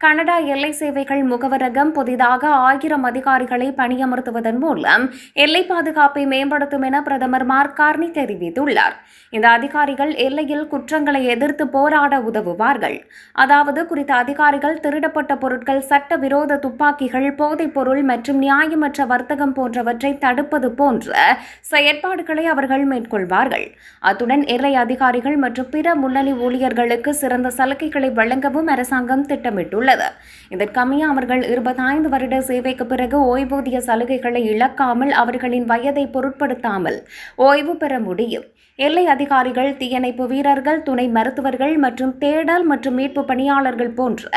Canada எல்லை சேவைகள் முகவரகம் புதிதாக ஆயிரம் அதிகாரிகளை பணியமர்த்துவதன் மூலம் எல்லை பாதுகாப்பை மேம்படுத்தும் என பிரதமர் மார்க் கார்னி தெரிவித்துள்ளார். இந்த அதிகாரிகள் எல்லையில் குற்றங்களை எதிர்த்து போராட உதவுவார்கள். அதாவது குறித்த அதிகாரிகள் திருடப்பட்ட பொருட்கள் சட்டவிரோத துப்பாக்கிகள் போதைப் பொருள் மற்றும் நியாயமற்ற வர்த்தகம் போன்றவற்றை தடுப்பது போன்ற செயற்பாடுகளை அவர்கள் மேற்கொள்வார்கள். அத்துடன் எல்லை அதிகாரிகள் மற்றும் பிற முன்னணி ஊழியர்களுக்கு சிறந்த சலுகைகளை வழங்கவும் அரசாங்கம் திட்டமிட்டுள்ளது. இதற்கமைய அவர்கள் இருபத்தைந்து வருட சேவைக்கு பிறகு ஓய்வூதிய சலுகைகளை இழக்காமல் அவர்களின் வயதை பொருட்படுத்தாமல் ஓய்வு பெற முடியும். எல்லை அதிகாரிகள் தீயணைப்பு வீரர்கள் துணை மருத்துவர்கள் மற்றும் தேடல் மற்றும் மீட்பு பணியாளர்கள் போன்ற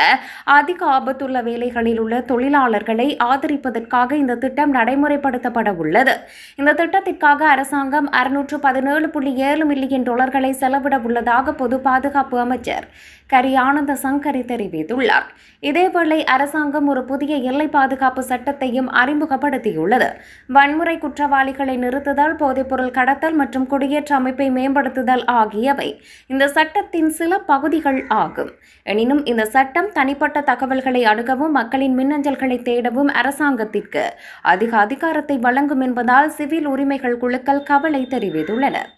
அதிக ஆபத்துள்ள வேலைகளில் உள்ள தொழிலாளர்களை ஆதரிப்பதற்காக இந்த திட்டம் நடைமுறைப்படுத்தப்பட உள்ளது. இந்த திட்டத்திற்காக அரசாங்கம் அறுநூற்று பதினேழு புள்ளி ஏழு மில்லியன் டாலர்களை செலவிட உள்ளதாக பொது பாதுகாப்பு அமைச்சர் கரி ஆனந்த சங்கரி தெரிவித்துள்ளார். இதேவேளை அரசாங்கம் ஒரு புதிய எல்லை பாதுகாப்பு சட்டத்தையும் அறிமுகப்படுத்தியுள்ளது. வன்முறை குற்றவாளிகளை நிறுத்துதல் போதைப்பொருள் கடத்தல் மற்றும் குடியேற்ற அமைப்பை மேம்படுத்துதல் ஆகியவை இந்த சட்டத்தின் சில பகுதிகள் ஆகும். எனினும் இந்த சட்டம் தனிப்பட்ட தகவல்களை அணுகவும் மக்களின் மின்னஞ்சல்களை தேடவும் அரசாங்கத்திற்கு அதிக அதிகாரத்தை வழங்கும் என்பதால் சிவில் உரிமைகள் குழுக்கள் கவலை தெரிவித்துள்ளனர்